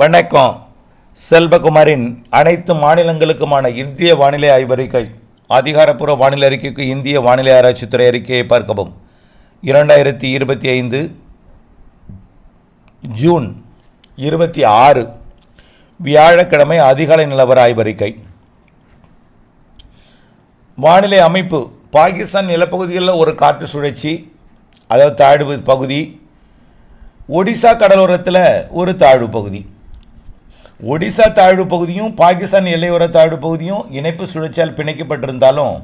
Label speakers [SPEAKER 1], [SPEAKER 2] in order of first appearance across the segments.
[SPEAKER 1] வணக்கம். செல்வகுமாரின் அனைத்து மாநிலங்களுக்குமான இந்திய வானிலை ஆய்வறிக்கை அதிகாரப்பூர்வ வானிலை அறிக்கைக்கு இந்திய வானிலை ஆராய்ச்சித்துறை அறிக்கையை பார்க்கவும். இரண்டாயிரத்தி இருபத்தி ஐந்து ஜூன் இருபத்தி ஆறு வியாழக்கிழமை அதிகாலை நிலவர ஆய்வறிக்கை. வானிலை அமைப்பு பாகிஸ்தான் நிலப்பகுதிகளில் ஒரு காற்று சுழற்சி அதாவது தாழ்வு பகுதி ஒடிசா கடலோரத்தில் ஒரு தாழ்வு பகுதி. ஒடிசா தாழ்வு பகுதியும் பாகிஸ்தான் எல்லையோர தாழ்வு பகுதியும் இணைப்பு சுழற்சியால் பிணைக்கப்பட்டிருந்தாலும்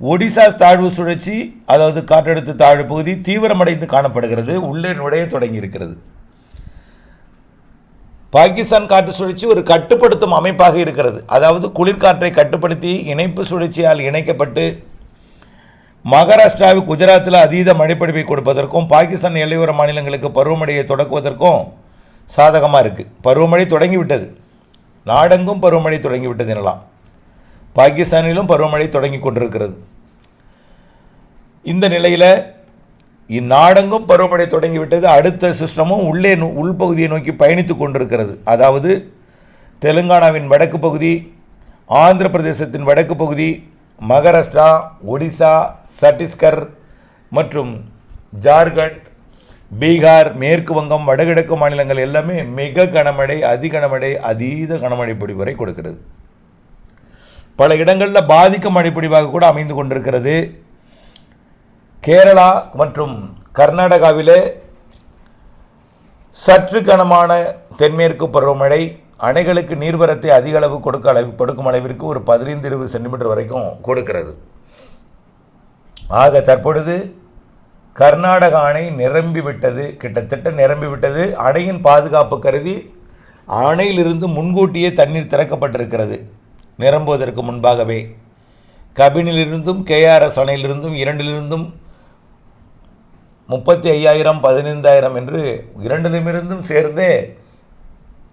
[SPEAKER 1] ஒடிசா தாழ்வு சுழற்சி அதாவது காற்றழுத்த தாழ்வு பகுதி தீவிரமடைந்து காணப்படுகிறது உள்ளே நுழைய தொடங்கி இருக்கிறது பாகிஸ்தான் காற்று சுழற்சி ஒரு கட்டுப்படுத்தும் அமைப்பாக இருக்கிறது. அதாவது குளிர்காற்றை கட்டுப்படுத்தி இணைப்பு சுழற்சியால் இணைக்கப்பட்டு மகாராஷ்டிராவில் குஜராத்தில் அதீத மழைப்பொழிவை கொடுப்பதற்கும் பாகிஸ்தான் எல்லையோர மாநிலங்களுக்கு பருவமழையை தொடக்குவதற்கும் சாதகமாக இருக்குது பருவமழை தொடங்கிவிட்டது. நாடெங்கும் பருவமழை தொடங்கிவிட்டது எனலாம். பாகிஸ்தானிலும் பருவமழை தொடங்கி கொண்டிருக்கிறது. இந்த நிலையில் இந்நாடெங்கும் பருவமழை தொடங்கிவிட்டது. அடுத்த சிஸ்டமும் உள்ளே உள்பகுதியை நோக்கி பயணித்து கொண்டிருக்கிறது. அதாவது தெலுங்கானாவின் வடக்கு பகுதி ஆந்திர பிரதேசத்தின் வடக்கு பகுதி மகாராஷ்டிரா ஒடிசா சத்தீஸ்கர் மற்றும் ஜார்க்கண்ட் பீகார் மேற்கு வங்கம் வடகிழக்கு மாநிலங்கள் எல்லாமே மிக கனமழை அதி கனமழை அதீத கனமழை பொடிவரை கொடுக்கிறது. பல இடங்களில் பாதிக்கும் மழைப்பொழிவாக கூட அமைந்து கொண்டிருக்கிறது. கேரளா மற்றும் கர்நாடகாவிலே சற்று கனமான தென்மேற்கு பருவமழை அணைகளுக்கு நீர்வரத்தை அதிக அளவு கொடுக்க அளவு கொடுக்கும் அளவிற்கு ஒரு பதினைந்து இருபது சென்டிமீட்டர் வரைக்கும் கொடுக்கிறது. ஆக தற்பொழுது கர்நாடக அணை நிரம்பிவிட்டது. கிட்டத்தட்ட நிரம்பிவிட்டது. அணையின் பாதுகாப்பு கருதி அணையிலிருந்து முன்கூட்டியே தண்ணீர் திறக்கப்பட்டிருக்கிறது. நிரம்புவதற்கு முன்பாகவே கபினிலிருந்தும் கேஆர்எஸ் அணையிலிருந்தும் இரண்டிலிருந்தும் முப்பத்தி ஐயாயிரம் பதினைந்தாயிரம் என்று இரண்டிலுமிருந்தும் சேர்ந்தே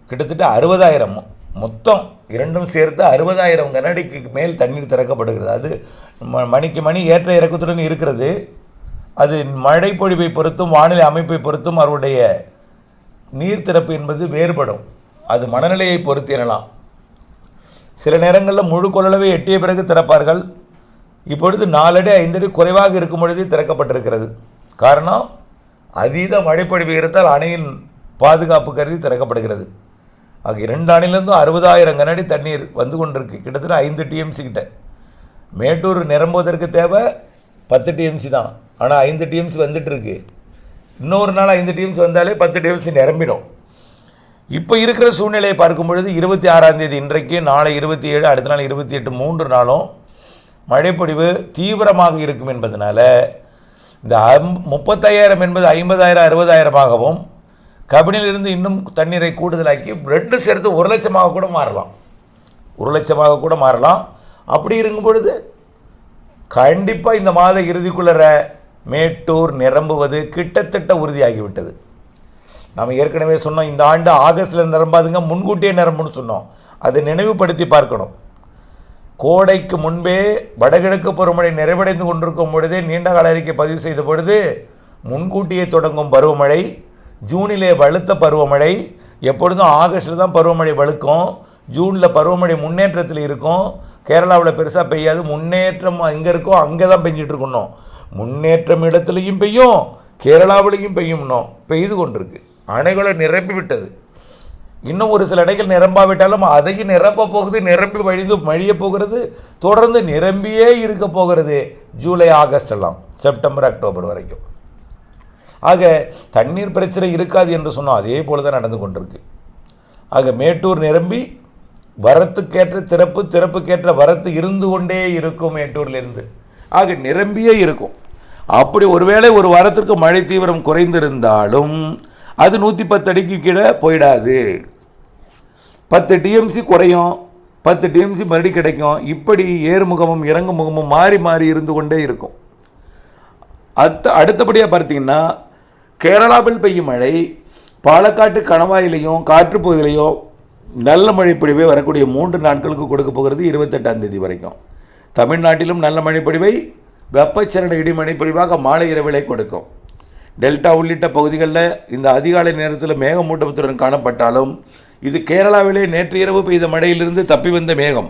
[SPEAKER 1] கிட்டத்தட்ட அறுபதாயிரம். மொத்தம் இரண்டும் சேர்த்து அறுபதாயிரம் கனடிக்கு மேல் தண்ணீர் திறக்கப்படுகிறது. அது ம- மணிக்கு மணி ஏற்ற இறக்கத்துடன் இருக்கிறது. அது மழைப்பொழிவை பொறுத்தும் வானிலை அமைப்பை பொறுத்தும் அவருடைய நீர் திறப்பு என்பது வேறுபடும். அது மனநிலையை பொறுத்து எனலாம். சில நேரங்களில் முழு கொள்ளளவை எட்டிய பிறகு திறப்பார்கள். இப்பொழுது நாலடி ஐந்தடி குறைவாக இருக்கும் பொழுதே திறக்கப்பட்டிருக்கிறது. காரணம் அதீத மழைப்பொழிவு இருந்தால் அணையின் பாதுகாப்பு கருதி திறக்கப்படுகிறது. ஆக இரண்டு அணையிலிருந்தும் அறுபதாயிரம் கனடி தண்ணீர் வந்து கொண்டிருக்கு. கிட்டத்தட்ட ஐந்து டிஎம்சி கிட்ட. மேட்டூர் நிரம்புவதற்கு தேவை பத்து டிஎம்சி தான். ஆனால் ஐந்து டீம்ஸ் வந்துட்டுருக்கு. இன்னொரு நாள் ஐந்து டீம்ஸ் வந்தாலே பத்து டீம்ஸ் நிரம்பிடும். இப்போ இருக்கிற சூழ்நிலையை பார்க்கும் பொழுது இருபத்தி ஆறாம் தேதி இன்றைக்கு நாளை இருபத்தி ஏழு அடுத்த நாள் இருபத்தி எட்டு மூன்று நாளும் மழைப்பொழிவு தீவிரமாக இருக்கும் என்பதனால இந்த அம் முப்பத்தாயிரம் என்பது ஐம்பதாயிரம் அறுபதாயிரமாகவும் கபினிலிருந்து இன்னும் தண்ணீரை கூடுதலாக்கி ரெண்டு சேர்த்து ஒரு லட்சமாக கூட மாறலாம். ஒரு லட்சமாக கூட மாறலாம். அப்படி இருக்கும் பொழுது கண்டிப்பாக இந்த மாத இறுதிக்குள்ளற மேட்டூர் நிரம்புவது கிட்டத்தட்ட உறுதியாகிவிட்டது. நாம் ஏற்கனவே சொன்னோம் இந்த ஆண்டு ஆகஸ்டில் நிரம்பாதுங்க முன்கூட்டியே நிரம்புன்னு சொன்னோம். அதை நினைவுபடுத்தி பார்க்கணும். கோடைக்கு முன்பே வடகிழக்கு பருவமழை நிறைவடைந்து கொண்டிருக்கும் பொழுதே நீண்ட கால அறிக்கை பதிவு செய்த பொழுது முன்கூட்டியே தொடங்கும் பருவமழை ஜூனிலே வலுத்த பருவமழை எப்பொழுதும் ஆகஸ்டில் தான் பருவமழை வலுக்கும் ஜூனில் பருவமழை முன்னேற்றத்தில் இருக்கும் கேரளாவில் பெருசாக பெய்யாது முன்னேற்றம் எங்கே இருக்கோ அங்கே தான் பெஞ்சிட்டு இருக்கணும். முன்னேற்றம் இடத்துலையும் பெய்யும் கேரளாவிலையும் பெய்யும்னோம் பெய்து கொண்டிருக்கு. அணைகளை நிரப்பி விட்டது. இன்னும் ஒரு சில அணைகள் நிரம்பாவிட்டாலும் அதையும் நிரப்ப போகுது நிரம்பி வழிந்து மழிய போகிறது தொடர்ந்து நிரம்பியே இருக்க போகிறது ஜூலை ஆகஸ்ட் எல்லாம் செப்டம்பர் அக்டோபர் வரைக்கும். ஆக தண்ணீர் பிரச்சனை இருக்காது என்று சொன்னோம் அதே போல தான் நடந்து கொண்டிருக்கு. ஆக மேட்டூர் நிரம்பி வரத்துக்கேற்ற திறப்பு திறப்புக்கேற்ற வரத்து இருந்து கொண்டே இருக்கும் மேட்டூர்லேருந்து. ஆக நிரம்பியே இருக்கும். அப்படி ஒருவேளை ஒரு வாரத்திற்கு மழை தீவிரம் குறைந்திருந்தாலும் அது நூற்றி பத்து அடிக்கு கீழே போயிடாது. பத்து டிஎம்சி குறையும் பத்து டிஎம்சி மறுபடி கிடைக்கும். இப்படி ஏறுமுகமும் இறங்கு முகமும் மாறி மாறி இருந்து கொண்டே இருக்கும். அத்த அடுத்தபடியாக பார்த்தீங்கன்னா கேரளாவில் பெய்யும் மழை பாலக்காட்டு கணவாயிலையும் காற்றுப்பகுதியிலையும் நல்ல மழை பொழிவை வரக்கூடிய மூன்று நாட்களுக்கு கொடுக்க போகிறது இருபத்தெட்டாம் தேதி வரைக்கும். தமிழ்நாட்டிலும் நல்ல மழைப்பொழிவை வெப்பச்சலன இடிமணி பொழிவாக மாலை இரவிலை கொடுக்கும். டெல்டா உள்ளிட்ட பகுதிகளில் இந்த அதிகாலை நேரத்தில் மேகமூட்டத்துடன் காணப்பட்டாலும் இது கேரளாவிலே நேற்று இரவு பெய்த மழையிலிருந்து தப்பி வந்த மேகம்.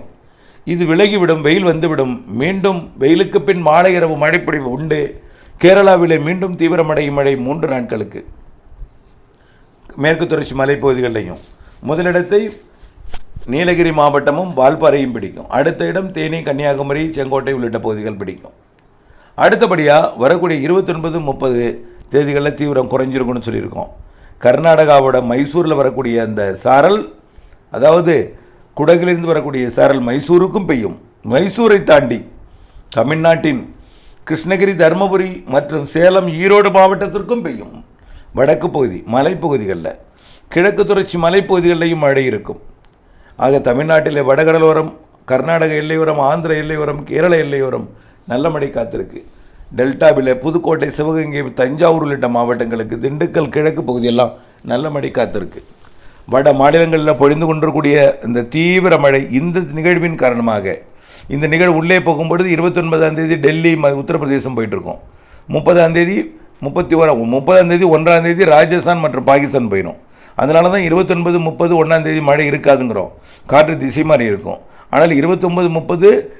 [SPEAKER 1] இது விலகிவிடும் வெயில் வந்துவிடும். மீண்டும் வெயிலுக்கு பின் மாலை இரவு மழைப்பொழிவு உண்டு. கேரளாவிலே மீண்டும் தீவிரமடையும் மழை மூன்று நாட்களுக்கு. மேற்கு தொடர்ச்சி மலைப்பகுதிகளிலையும். முதலிடத்தை நீலகிரி மாவட்டமும் வால்பாறையும் பிடிக்கும். அடுத்த இடம் தேனி கன்னியாகுமரி செங்கோட்டை உள்ளிட்ட பகுதிகள் பிடிக்கும். அடுத்தபடியாக வரக்கூடிய இருபத்தொன்பது முப்பது தேதிகளில் தீவிரம் குறைஞ்சிருக்கும்னு சொல்லியிருக்கோம். கர்நாடகாவோட மைசூரில் வரக்கூடிய அந்த சாரல் அதாவது குடகிலிருந்து வரக்கூடிய சாரல் மைசூருக்கும் பெய்யும். மைசூரை தாண்டி தமிழ்நாட்டின் கிருஷ்ணகிரி தருமபுரி மற்றும் சேலம் ஈரோடு மாவட்டத்திற்கும் பெய்யும். வடக்கு பகுதி மலைப்பகுதிகளில். கிழக்கு தொடர்ச்சி மலைப்பகுதிகளிலையும் மழை இருக்கும். ஆக தமிழ்நாட்டிலே வடகடலோரம் கர்நாடக எல்லையோரம் ஆந்திர எல்லையோரம் கேரள எல்லையோரம் நல்ல மழை காத்திருக்கு. டெல்டாவில் புதுக்கோட்டை சிவகங்கை தஞ்சாவூர் உள்ளிட்ட மாவட்டங்களுக்கு திண்டுக்கல் கிழக்கு பகுதியெல்லாம் நல்ல மழை காத்திருக்கு. வட மாநிலங்களில் பொழிந்து கொண்டிருக்கூடிய இந்த தீவிர மழை இந்த நிகழ்வின் காரணமாக இந்த நிகழ்வு உள்ளே போகும்பொழுது இருபத்தொன்பதாம் தேதி டெல்லி ம- உத்தரப்பிரதேசம் போயிட்டுருக்கோம். முப்பதாம் தேதி முப்பத்தி ஓராம் முப்பதாம் தேதி ஒன்றாம் தேதி ராஜஸ்தான் மற்றும் பாகிஸ்தான் போயிடும் அதனால தான் இருபத்தொன்பது முப்பது ஒன்றாம் தேதி மழை இருக்காதுங்கிறோம். காற்று திசை மாதிரி இருக்கும். ஆனால் இருபத்தொம்பது முப்பது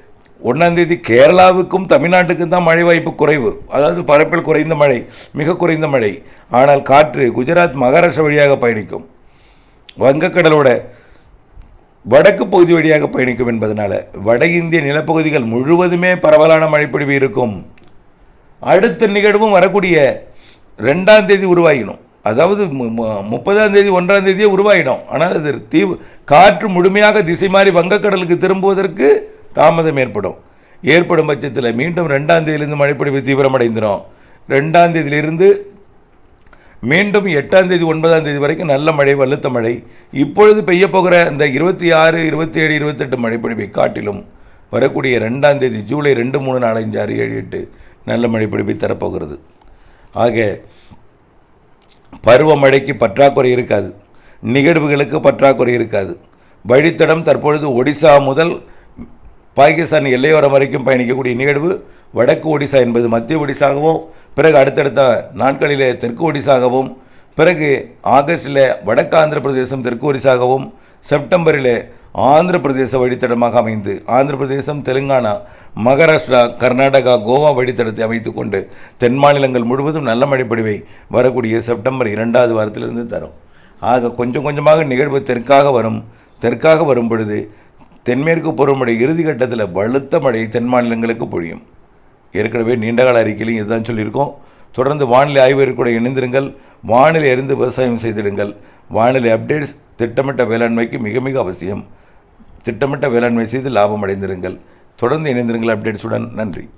[SPEAKER 1] ஒன்றாந்தேதி கேரளாவுக்கும் தமிழ்நாட்டுக்கும் தான் மழை வாய்ப்பு குறைவு. அதாவது பரப்பில் குறைந்த மழை மிக குறைந்த மழை. ஆனால் காற்று குஜராத் மகாராஷ்டிரா வழியாக பயணிக்கும். வங்கக்கடலோட வடக்கு பகுதி வழியாக பயணிக்கும் என்பதனால் வட இந்திய நிலப்பகுதிகள் முழுவதுமே பரவலான மழைப்பொழிவு இருக்கும். அடுத்த நிகழ்வும் வரக்கூடிய ரெண்டாம் தேதி உருவாகிடும் அதாவது முப்பதாம் தேதி ஒன்றாம் தேதியே உருவாகிடும் ஆனால் அது தீவு காற்று முழுமையாக திசை மாறி வங்கக்கடலுக்கு திரும்புவதற்கு தாமதம் ஏற்படும். ஏற்படும் பட்சத்தில் மீண்டும் ரெண்டாம் தேதியிலிருந்து மழைப்பொழிவு தீவிரமடைந்துடும் ரெண்டாம் தேதியிலிருந்து மீண்டும் எட்டாம் தேதி ஒன்பதாம் தேதி வரைக்கும் நல்ல மழை வலுத்த மழை. இப்பொழுது பெய்ய போகிற இந்த இருபத்தி ஆறு இருபத்தி ஏழு இருபத்தெட்டு மழைப்பொழிவை காட்டிலும் வரக்கூடிய ரெண்டாம் தேதி ஜூலை ரெண்டு மூணு நாலஞ்சு ஆறு ஏழு எட்டு நல்ல மழைப்பொழிவை தரப்போகிறது. ஆக பருவமழைக்கு பற்றாக்குறை இருக்காது. நிகழ்வுகளுக்கு பற்றாக்குறை இருக்காது. வழித்தடம் தற்பொழுது ஒடிசா முதல் பாகிஸ்தான் எல்லையோரம் வரைக்கும் பயணிக்கக்கூடிய நிகழ்வு வடக்கு ஒடிசா என்பது மத்திய ஒடிசாகவும் பிறகு அடுத்தடுத்த நாட்களிலே தெற்கு ஒடிசாகவும் பிறகு ஆகஸ்டில் வடக்கு ஆந்திர பிரதேசம் தெற்கு ஒடிசாகவும் செப்டம்பரிலே ஆந்திர பிரதேச வழித்தடமாக அமைந்து ஆந்திர பிரதேசம் தெலுங்கானா மகாராஷ்டிரா கர்நாடகா கோவா வழித்தடத்தை அமைத்து கொண்டு தென் மாநிலங்கள் முழுவதும் நல்ல மழைப்பொழிவை வரக்கூடிய செப்டம்பர் இரண்டாவது வாரத்திலிருந்து தரும். ஆக கொஞ்சம் கொஞ்சமாக நிகழ்வு தெற்காக வரும் தெற்காக வரும் பொழுது தென்மேற்கு பருவமழை இறுதி கட்டத்தில் வலுத்த மழை தென் மாநிலங்களுக்கு பொழியும். ஏற்கனவே நீண்டகால அறிக்கையிலையும் இதுதான் சொல்லியிருக்கோம். தொடர்ந்து வானிலை ஆய்வர்கள் கூட இணைந்திருங்கள். வானிலை அறிந்து விவசாயம் செய்திடுங்கள். வானிலை அப்டேட்ஸ் திட்டமிட்ட வேளாண்மைக்கு மிக மிக அவசியம். திட்டமிட்ட வேளாண்மை செய்து லாபம் அடைந்திருங்கள். தொடர்ந்து இணைந்திருங்கள் அப்டேட்ஸுடன். நன்றி.